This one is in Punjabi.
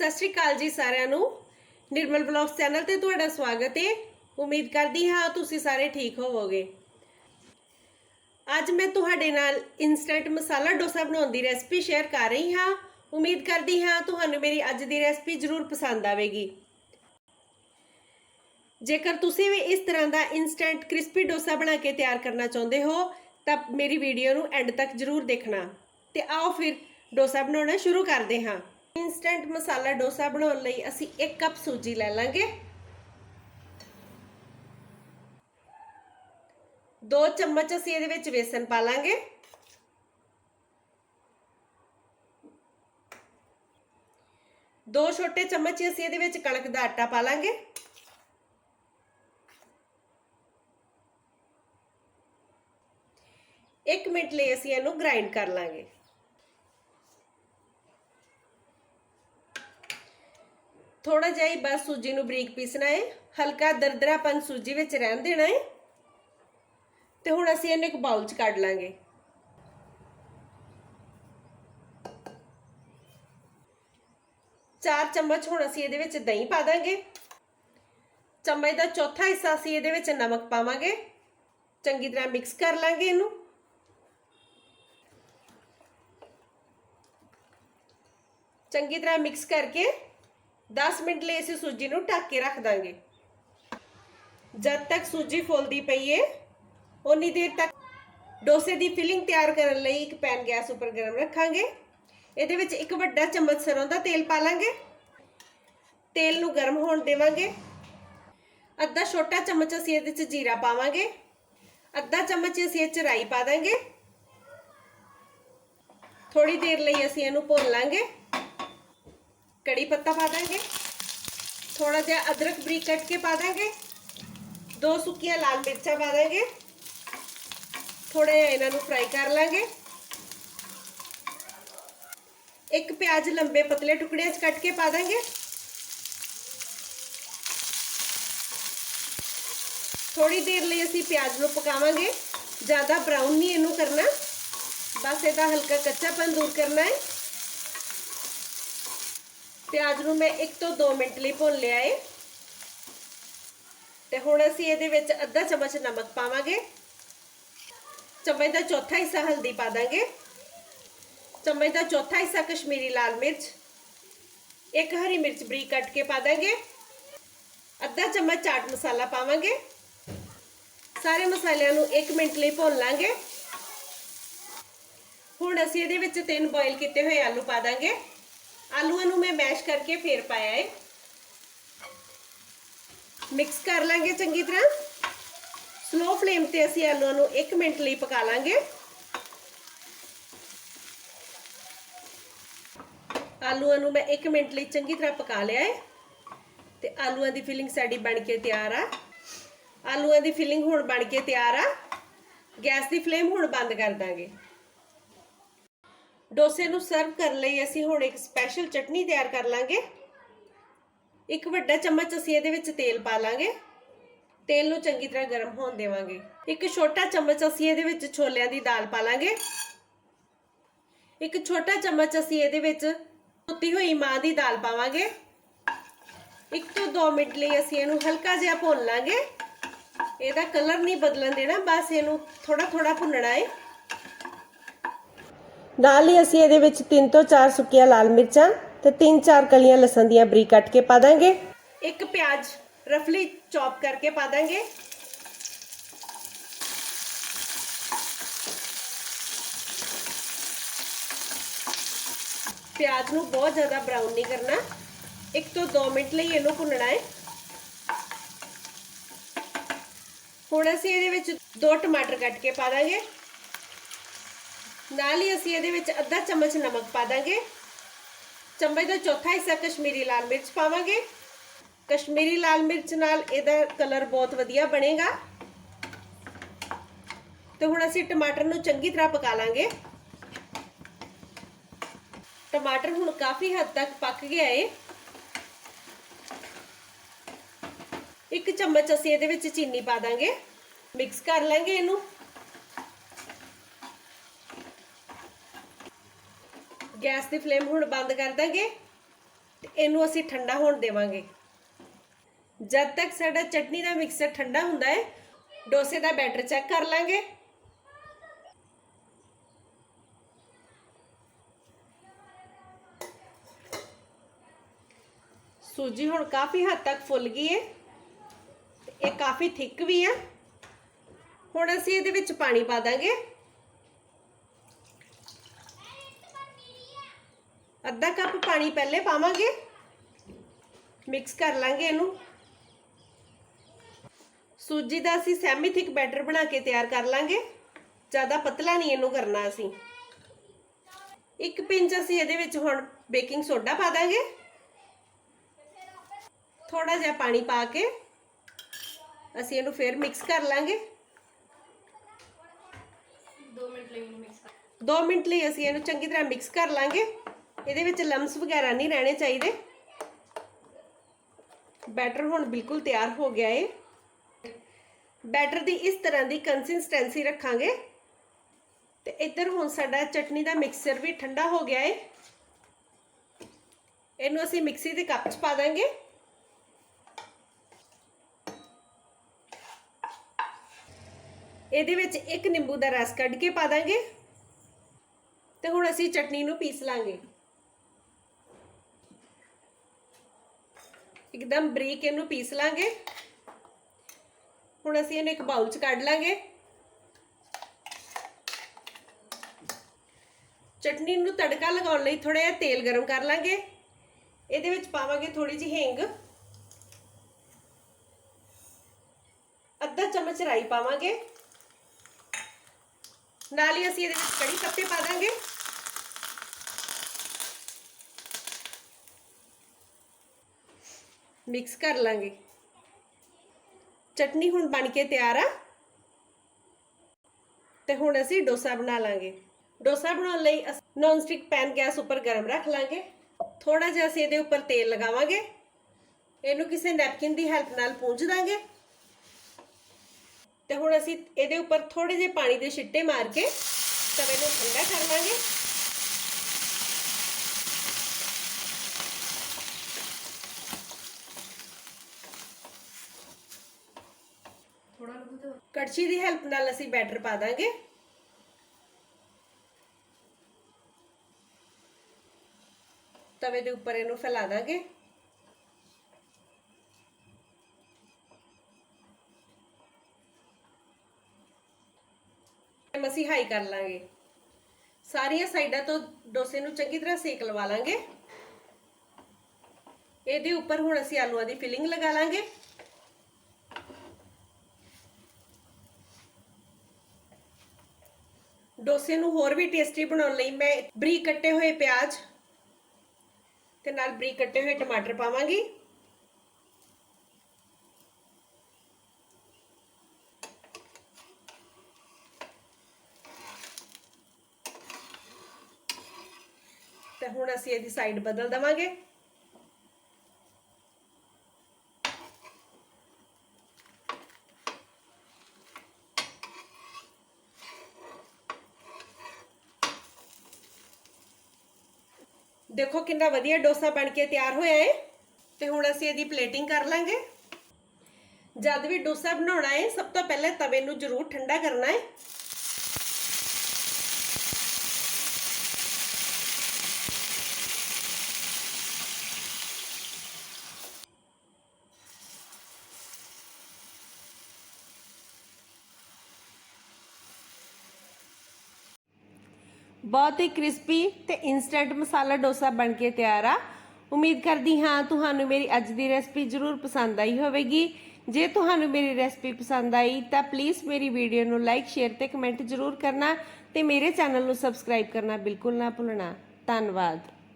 ਸਤਿ ਸ਼੍ਰੀ ਅਕਾਲ ਜੀ ਸਾਰਿਆਂ ਨੂੰ। ਨਿਰਮਲ ਬਲੌਗਸ ਚੈਨਲ ਤੇ ਤੁਹਾਡਾ ਸਵਾਗਤ ਹੈ ਉਮੀਦ ਕਰਦੀ ਹਾਂ ਤੁਸੀਂ ਸਾਰੇ ਠੀਕ ਹੋਵੋਗੇ। ਅੱਜ ਮੈਂ ਤੁਹਾਡੇ ਨਾਲ ਇਨਸਟੈਂਟ ਮਸਾਲਾ ਡੋਸਾ ਬਣਾਉਣ ਦੀ ਰੈਸਪੀ ਸ਼ੇਅਰ ਕਰ ਰਹੀ ਹਾਂ। ਉਮੀਦ ਕਰਦੀ ਹਾਂ ਤੁਹਾਨੂੰ ਮੇਰੀ ਅੱਜ ਦੀ ਰੈਸਪੀ ਜ਼ਰੂਰ ਪਸੰਦ ਆਵੇਗੀ। ਜੇਕਰ ਤੁਸੀਂ ਵੀ ਇਸ ਤਰ੍ਹਾਂ ਦਾ ਇਨਸਟੈਂਟ ਕ੍ਰਿਸਪੀ ਡੋਸਾ ਬਣਾ ਕੇ ਤਿਆਰ ਕਰਨਾ ਚਾਹੁੰਦੇ ਹੋ, ਤਾਂ ਮੇਰੀ ਵੀਡੀਓ ਨੂੰ ਐਂਡ ਤੱਕ ਜ਼ਰੂਰ ਦੇਖਣਾ। ਤੇ ਆਓ ਫਿਰ ਡੋਸਾ ਬਣਾਉਣਾ ਸ਼ੁਰੂ ਕਰਦੇ ਹਾਂ। ਇਨਸਟੈਂਟ ਮਸਾਲਾ ਡੋਸਾ ਬਣਾਉਣ ਲਈ ਅਸੀਂ 1 ਕੱਪ ਸੂਜੀ ਲੈ ਲਾਂਗੇ। 2 ਚਮਚ ਅਸੀਂ ਇਹਦੇ ਵਿੱਚ ਵੇਸਣ ਪਾ ਲਾਂਗੇ। ਦੋ ਛੋਟੇ ਚਮਚ ਅਸੀਂ ਇਹਦੇ ਵਿੱਚ ਕਣਕ ਦਾ ਆਟਾ ਪਾ ਲਾਂਗੇ। ਇੱਕ ਮਿੰਟ ਲਈ ਅਸੀਂ ਇਹਨੂੰ ਗ੍ਰਾਈਂਡ ਕਰ ਲਾਂਗੇ। ਥੋੜਾ ਜਿਹਾ ਹੀ ਬਸ ਸੂਜੀ ਨੂੰ ਬਰੀਕ ਪੀਸਣਾ ਹੈ ਹਲਕਾ ਦਰਦਰਾਪਨ ਸੂਜੀ ਵਿੱਚ ਰਹਿਣ ਦੇਣਾ ਹੈ ਤੇ ਹੁਣ ਅਸੀਂ ਇਹਨੂੰ ਇੱਕ ਬਾਉਲ 'ਚ ਕੱਢ ਲਾਂਗੇ। ਚਾਰ ਚਮਚ ਹੁਣ ਅਸੀਂ ਇਹਦੇ ਵਿੱਚ ਦਹੀਂ ਪਾ ਦਾਂਗੇ। ਚਮਚ ਦਾ ਚੌਥਾ ਹਿੱਸਾ ਅਸੀਂ ਇਹਦੇ ਵਿੱਚ ਨਮਕ ਪਾਵਾਂਗੇ। ਚੰਗੀ ਤਰ੍ਹਾਂ ਮਿਕਸ ਕਰ ਲਾਂਗੇ ਇਹਨੂੰ। ਚੰਗੀ ਤਰ੍ਹਾਂ ਮਿਕਸ ਕਰਕੇ 10 ਮਿੰਟ ਲਈ ਅਸੀਂ ਸੂਜੀ ਨੂੰ ਢੱਕ ਕੇ ਰੱਖ ਦਾਂਗੇ। ਜਦ ਤੱਕ ਸੂਜੀ ਫੁੱਲਦੀ ਪਈ ਏ ਉਨੀ ਦੇਰ ਤੱਕ ਡੋਸੇ ਦੀ ਫਿਲਿੰਗ ਤਿਆਰ ਕਰਨ ਲਈ ਇੱਕ ਪੈਨ ਗੈਸ ਉੱਪਰ ਗਰਮ ਰੱਖਾਂਗੇ। ਇਹਦੇ ਵਿੱਚ ਇੱਕ ਵੱਡਾ ਚਮਚ ਸਰੋਂ ਦਾ ਤੇਲ ਪਾ ਲਾਂਗੇ। ਤੇਲ ਨੂੰ ਗਰਮ ਹੋਣ ਦੇਵਾਂਗੇ। ਅੱਧਾ ਛੋਟਾ ਚਮਚ ਅਸੀਂ ਇਹਦੇ ਵਿੱਚ ਜੀਰਾ ਪਾਵਾਂਗੇ। ਅੱਧਾ ਚਮਚ ਅਸੀਂ ਇਹ ਚ ਰਾਈ ਪਾ ਦਾਂਗੇ। ਥੋੜੀ ਦੇਰ ਲਈ ਅਸੀਂ ਇਹਨੂੰ ਭੁੰਨ ਲਾਂਗੇ। ਕੜੀ ਪੱਤਾ ਪਾ ਦਾਂਗੇ ਥੋੜਾ ਜਿਹਾ ਅਦਰਕ ਬਰੀਕ ਕੱਟ ਕੇ ਪਾ ਦਾਂਗੇ ਦੋ ਸੁੱਕੀਆਂ ਲਾਲ ਮਿਰਚਾਂ ਪਾ ਦਾਂਗੇ ਥੋੜੇ ਇਹਨਾਂ ਨੂੰ ਫਰਾਈ ਕਰ ਲਾਂਗੇ ਇੱਕ ਪਿਆਜ਼ ਲੰਬੇ ਪਤਲੇ ਟੁਕੜਿਆਂ 'ਚ ਕੱਟ ਕੇ ਪਾ ਦਾਂਗੇ ਥੋੜੀ ਦੇਰ ਲਈ ਅਸੀਂ ਪਿਆਜ਼ ਨੂੰ ਪਕਾਵਾਂਗੇ ਜ਼ਿਆਦਾ ਬਰਾਊਨ ਨਹੀਂ ਇਹਨੂੰ ਕਰਨਾ ਬਸ ਇਹਦਾ ਹਲਕਾ ਕੱਚਾਪਨ ਦੂਰ ਕਰਨਾ ਹੈ ਪਿਆਜ਼ ਨੂੰ ਮੈਂ 1 ਤੋਂ 2 ਮਿੰਟ ਲਈ ਭੁੰਨ ਲਿਆ ਏ। ਤੇ ਹੁਣ ਅਸੀਂ ਇਹਦੇ ਵਿੱਚ ਅੱਧਾ ਚਮਚ ਨਮਕ ਪਾਵਾਂਗੇ। ਚਮਚ ਦਾ ਚੌਥਾ ਹਿੱਸਾ ਹਲਦੀ ਪਾ ਦਾਂਗੇ। ਚਮਚ ਦਾ ਚੌਥਾ ਹਿੱਸਾ ਕਸ਼ਮੀਰੀ ਲਾਲ ਮਿਰਚ। ਇੱਕ ਹਰੀ ਮਿਰਚ ਬਰੀਕ ਕੱਟ ਕੇ ਪਾ ਦਾਂਗੇ। ਅੱਧਾ ਚਮਚ ਚਾਟ ਮਸਾਲਾ ਪਾਵਾਂਗੇ। ਸਾਰੇ ਮਸਾਲਿਆਂ ਨੂੰ 1 ਮਿੰਟ ਲਈ ਭੁੰਨ ਲਾਂਗੇ। ਹੁਣ ਅਸੀਂ ਇਹਦੇ ਵਿੱਚ ਤਿੰਨ ਬੋਇਲ ਕੀਤੇ ਹੋਏ ਆਲੂ ਪਾ ਦਾਂਗੇ। ਆਲੂਆਂ ਨੂੰ ਮੈਂ ਮੈਸ਼ ਕਰਕੇ ਫੇਰ ਪਾਇਆ ਹੈ ਮਿਕਸ ਕਰ ਲਾਂਗੇ ਚੰਗੀ ਤਰ੍ਹਾਂ। ਸਲੋ ਫਲੇਮ ਤੇ ਅਸੀਂ ਆਲੂਆਂ ਨੂੰ 1 ਮਿੰਟ ਲਈ ਪਕਾ ਲਾਂਗੇ। ਆਲੂਆਂ ਨੂੰ ਮੈਂ 1 ਮਿੰਟ ਲਈ ਚੰਗੀ ਤਰ੍ਹਾਂ ਪਕਾ ਲਿਆ ਹੈ ਤੇ ਆਲੂਆਂ ਦੀ ਫਿਲਿੰਗ ਸਾਡੀ ਬਣ ਕੇ ਤਿਆਰ ਆ। ਆਲੂਆਂ ਦੀ ਫਿਲਿੰਗ ਹੁਣ ਬਣ ਕੇ ਤਿਆਰ ਆ। ਗੈਸ ਦੀ ਫਲੇਮ ਹੁਣ ਬੰਦ ਕਰ ਦਾਂਗੇ। ਡੋਸੇ ਨੂੰ ਸਰਵ ਕਰਨ ਲਈ ਅਸੀਂ ਹੁਣ ਇੱਕ ਸਪੈਸ਼ਲ ਚਟਨੀ ਤਿਆਰ ਕਰ ਲਾਂਗੇ। ਇੱਕ ਵੱਡਾ ਚਮਚ ਅਸੀਂ ਇਹਦੇ ਵਿੱਚ ਤੇਲ ਪਾ ਲਾਂਗੇ। ਤੇਲ ਨੂੰ ਚੰਗੀ ਤਰ੍ਹਾਂ ਗਰਮ ਹੋਣ ਦੇਵਾਂਗੇ। ਇੱਕ ਛੋਟਾ ਚਮਚ ਅਸੀਂ ਇਹਦੇ ਵਿੱਚ ਛੋਲਿਆਂ ਦੀ ਦਾਲ ਪਾ ਲਾਂਗੇ। ਇੱਕ ਛੋਟਾ ਚਮਚ ਅਸੀਂ ਇਹਦੇ ਵਿੱਚ ਧੁੱਤੀ ਹੋਈ ਮਾਂ ਦੀ ਦਾਲ ਪਾਵਾਂਗੇ। ਇੱਕ ਤੋਂ 2 ਮਿੰਟ ਲਈ ਅਸੀਂ ਇਹਨੂੰ ਹਲਕਾ ਜਿਹਾ ਭੁੰਨ ਲਾਂਗੇ। ਇਹਦਾ ਕਲਰ ਨਹੀਂ ਬਦਲਣ ਦੇਣਾ, ਬਸ ਇਹਨੂੰ ਥੋੜਾ ਥੋੜਾ ਭੁੰਨਣਾ ਹੈ ਨਾਲ ਹੀ ਅਸੀਂ ਇਹਦੇ ਵਿੱਚ 3 ਤੋਂ 4 ਸੁੱਕੀਆਂ ਲਾਲ ਮਿਰਚਾਂ ਤੇ 3-4 ਕਲੀਆਂ ਲਸਣ ਦੀਆਂ ਬਰੀਕ ਕੱਟ ਕੇ ਪਾ ਦਾਂਗੇ। ਇੱਕ ਪਿਆਜ਼ ਰਫਲੀ ਚੌਪ ਕਰਕੇ ਪਾ ਦਾਂਗੇ। ਪਿਆਜ਼ ਨੂੰ ਬਹੁਤ ਜ਼ਿਆਦਾ ਬਰਾਊਨ ਨਹੀਂ ਕਰਨਾ। 1 ਤੋਂ 2 ਮਿੰਟ ਲਈ ਇਹਨੂੰ ਭੁੰਨਣਾ ਹੈ। ਹੁਣ ਅਸੀਂ ਇਹਦੇ ਵਿੱਚ ਦੋ ਟਮਾਟਰ ਕੱਟ ਕੇ ਪਾ ਦਾਂਗੇ। ਨਾਲ ਹੀ ਅਸੀਂ ਇਹਦੇ ਵਿੱਚ ਅੱਧਾ ਚਮਚ ਨਮਕ ਪਾ ਦਾਂਗੇ। ਚਮਚ ਦਾ ਚੌਥਾ ਹਿੱਸਾ ਕਸ਼ਮੀਰੀ ਲਾਲ ਮਿਰਚ ਪਾਵਾਂਗੇ। ਕਸ਼ਮੀਰੀ ਲਾਲ ਮਿਰਚ ਨਾਲ ਇਹਦਾ ਕਲਰ ਬਹੁਤ ਵਧੀਆ ਬਣੇਗਾ। ਤੇ ਹੁਣ ਅਸੀਂ ਟਮਾਟਰ ਨੂੰ ਚੰਗੀ ਤਰ੍ਹਾਂ ਪਕਾ ਲਾਂਗੇ। ਟਮਾਟਰ ਹੁਣ ਕਾਫੀ ਹੱਦ ਤੱਕ ਪੱਕ ਗਿਆ ਏ। ਇੱਕ ਚਮਚ ਅਸੀਂ ਇਹਦੇ ਵਿੱਚ ਚੀਨੀ ਪਾ ਦਾਂਗੇ। ਮਿਕਸ ਕਰ ਲਾਂਗੇ ਇਹਨੂੰ। ਗੈਸ ਦੀ ਫਲੇਮ ਹੁਣ ਬੰਦ ਕਰ ਦਾਂਗੇ ਤੇ ਇਹਨੂੰ ਅਸੀਂ ਠੰਡਾ ਹੋਣ ਦੇਵਾਂਗੇ। ਜਦ ਤੱਕ ਸਾਡਾ ਚਟਨੀ ਦਾ ਮਿਕਸਰ ਠੰਡਾ ਹੁੰਦਾ ਹੈ, ਡੋਸੇ ਦਾ ਬੈਟਰ ਚੈੱਕ ਕਰ ਲਾਂਗੇ। ਸੂਜੀ ਹੁਣ ਕਾਫੀ ਹੱਦ ਤੱਕ ਫੁੱਲ ਗਈ ਹੈ ਇਹ ਕਾਫੀ ਥਿੱਕ ਵੀ ਹੈ ਹੁਣ ਅਸੀਂ ਇਹਦੇ ਵਿੱਚ ਪਾਣੀ ਪਾ ਦਾਂਗੇ। ਅੱਧਾ ਕੱਪ ਪਾਣੀ ਪਹਿਲੇ ਪਾਵਾਂਗੇ। ਮਿਕਸ ਕਰ ਲਾਂਗੇ ਇਹਨੂੰ। ਸੂਜੀ ਦਾ ਅਸੀਂ ਸੈਮੀ ਥਿਕ ਬੈਟਰ ਬਣਾ ਕੇ ਤਿਆਰ ਕਰ ਲਾਂਗੇ। ਜ਼ਿਆਦਾ ਪਤਲਾ ਨਹੀਂ ਇਹਨੂੰ ਕਰਨਾ ਅਸੀਂ। ਇੱਕ ਪਿੰਚ ਅਸੀਂ ਇਹਦੇ ਵਿੱਚ ਹੁਣ ਬੇਕਿੰਗ ਸੋਡਾ ਪਾ ਦਾਂਗੇ। ਥੋੜਾ ਜਿਹਾ ਪਾਣੀ ਪਾ ਕੇ ਅਸੀਂ ਇਹਨੂੰ ਫੇਰ ਮਿਕਸ ਕਰ ਲਾਂਗੇ। 2 ਮਿੰਟ ਲਈ ਮਿਕਸ ਕਰ 2 ਮਿੰਟ ਲਈ ਅਸੀਂ ਇਹਨੂੰ ਚੰਗੀ ਤਰ੍ਹਾਂ ਮਿਕਸ ਕਰ ਲਾਂਗੇ। ਇਹਦੇ ਵਿੱਚ ਲੰਮਸ ਵਗੈਰਾ ਨਹੀਂ ਰਹਿਣੇ ਚਾਹੀਦੇ। ਬੈਟਰ ਹੁਣ ਬਿਲਕੁਲ ਤਿਆਰ ਹੋ ਗਿਆ ਏ। ਬੈਟਰ ਦੀ ਇਸ ਤਰ੍ਹਾਂ ਦੀ ਕੰਸਿਸਟੈਂਸੀ ਰੱਖਾਂਗੇ। ਤੇ ਇੱਧਰ ਹੁਣ ਸਾਡਾ ਚਟਨੀ ਦਾ ਮਿਕਸਚਰ ਵੀ ਠੰਡਾ ਹੋ ਗਿਆ ਏ। ਇਹਨੂੰ ਅਸੀਂ ਮਿਕਸੀ ਦੇ ਕੱਪ 'ਚ ਪਾ ਦਾਂਗੇ। ਇਹਦੇ ਵਿੱਚ ਇੱਕ ਨਿੰਬੂ ਦਾ ਰਸ ਕੱਢ ਕੇ ਪਾ ਦਾਂਗੇ। ਤੇ ਹੁਣ ਅਸੀਂ ਚਟਨੀ ਨੂੰ ਪੀਸ ਲਾਂਗੇ। ਇੱਕਦਮ ਬਰੀਕ ਇਹਨੂੰ ਪੀਸ ਲਾਂਗੇ। ਹੁਣ ਅਸੀਂ ਇਹਨੂੰ ਇੱਕ ਬਾਉਲ 'ਚ ਕੱਢ ਲਾਂਗੇ। ਚਟਨੀ ਨੂੰ ਤੜਕਾ ਲਗਾਉਣ ਲਈ ਥੋੜਾ ਜਿਹਾ ਤੇਲ ਗਰਮ ਕਰ ਲਾਂਗੇ। ਇਹਦੇ ਵਿੱਚ ਪਾਵਾਂਗੇ ਥੋੜੀ ਜਿਹੀ ਹਿੰਗ। ਅੱਧਾ ਚਮਚ ਰਾਈ ਪਾਵਾਂਗੇ। ਨਾਲ ਹੀ ਅਸੀਂ ਇਹਦੇ ਵਿੱਚ ਕੜੀ ਪੱਤੇ ਪਾ ਦਾਂਗੇ। ਮਿਕਸ ਕਰ ਲਾਂਗੇ। ਚਟਨੀ ਹੁਣ ਬਣ ਕੇ ਤਿਆਰ ਆ। ਤੇ ਹੁਣ ਅਸੀਂ ਡੋਸਾ ਬਣਾ ਲਾਂਗੇ। ਡੋਸਾ ਬਣਾਉਣ ਲਈ ਨੌਨ ਸਟਿਕ ਪੈਨ ਗੈਸ ਉੱਪਰ ਗਰਮ ਰੱਖ ਲਾਂਗੇ। ਥੋੜਾ ਜਿਹਾ ਅਸੀਂ ਇਹਦੇ ਉੱਪਰ ਤੇਲ ਲਗਾਵਾਂਗੇ। ਇਹਨੂੰ ਕਿਸੇ ਨੈਪਕਿਨ ਦੀ ਹੈਲਪ ਨਾਲ ਪੂੰਝ ਦਾਂਗੇ। ਤੇ ਹੁਣ ਅਸੀਂ ਇਹਦੇ ਉੱਪਰ ਥੋੜੇ ਜਿਹੇ ਪਾਣੀ ਦੇ ਛਿੱਟੇ ਮਾਰ ਕੇ ਤਵੇ ਨੂੰ ਠੰਡਾ ਕਰ ਲਾਂਗੇ। ਕੜਛੀ ਦੀ ਹੈਲਪ ਨਾਲ ਅਸੀਂ ਬੈਟਰ ਪਾ ਦਾਂਗੇ। ਤਵੇ ਦੇ ਉੱਪਰ ਇਹਨੂੰ ਫੈਲਾ ਦਾਂਗੇ। ਅਸੀਂ ਹਾਈ ਕਰ ਲਾਂਗੇ। ਸਾਰੀਆਂ ਸਾਈਡਾਂ ਤੋਂ ਡੋਸੇ ਨੂੰ ਚੰਗੀ ਤਰ੍ਹਾਂ ਸੇਕ ਲਵਾ ਲਾਂਗੇ। ਇਹਦੇ ਉੱਪਰ ਹੁਣ ਅਸੀਂ ਆਲੂਆਂ ਦੀ ਫਿਲਿੰਗ ਲਗਾ ਲਾਂਗੇ। ਡੋਸੇ ਨੂੰ ਹੋਰ ਵੀ ਟੇਸਟੀ ਬਣਾਉਣ ਲਈ ਮੈਂ ਬਰੀਕ ਕੱਟੇ ਹੋਏ ਪਿਆਜ਼ ਤੇ ਨਾਲ ਬਰੀਕ ਕੱਟੇ ਹੋਏ ਟਮਾਟਰ ਪਾਵਾਂਗੀ। ਤੇ ਹੁਣ ਅਸੀਂ ਇਹਦੀ ਸਾਈਡ ਬਦਲ ਦਵਾਂਗੇ। ਦੇਖੋ ਕਿੰਨਾ ਵਧੀਆ ਡੋਸਾ ਬਣ ਕੇ ਤਿਆਰ ਹੋਇਆ ਹੈ ਤੇ ਹੁਣ ਅਸੀਂ ਇਹਦੀ ਪਲੇਟਿੰਗ ਕਰ ਲਾਂਗੇ। ਜਦ ਵੀ ਡੋਸਾ ਬਣਾਉਣਾ ਹੈ ਸਭ ਤੋਂ ਪਹਿਲਾਂ ਤਵੇ ਨੂੰ ਜ਼ਰੂਰ ਠੰਡਾ ਕਰਨਾ ਹੈ ਬਹੁਤ ਹੀ ਕ੍ਰਿਸਪੀ ਤੇ ਇਨਸਟੈਂਟ ਮਸਾਲਾ ਡੋਸਾ ਬਣ ਕੇ ਤਿਆਰ ਆ। ਉਮੀਦ ਕਰਦੀ ਹਾਂ ਤੁਹਾਨੂੰ ਮੇਰੀ ਅੱਜ ਦੀ ਰੈਸਪੀ ਜ਼ਰੂਰ ਪਸੰਦ ਆਈ ਹੋਵੇਗੀ। ਜੇ ਤੁਹਾਨੂੰ ਮੇਰੀ ਰੈਸਪੀ ਪਸੰਦ ਆਈ ਤਾਂ ਪਲੀਜ਼ ਮੇਰੀ ਵੀਡੀਓ ਨੂੰ ਲਾਈਕ ਸ਼ੇਅਰ ਤੇ ਕਮੈਂਟ ਜ਼ਰੂਰ ਕਰਨਾ ਤੇ ਮੇਰੇ ਚੈਨਲ ਨੂੰ ਸਬਸਕ੍ਰਾਈਬ ਕਰਨਾ ਬਿਲਕੁਲ ਨਾ ਭੁੱਲਣਾ। ਧੰਨਵਾਦ।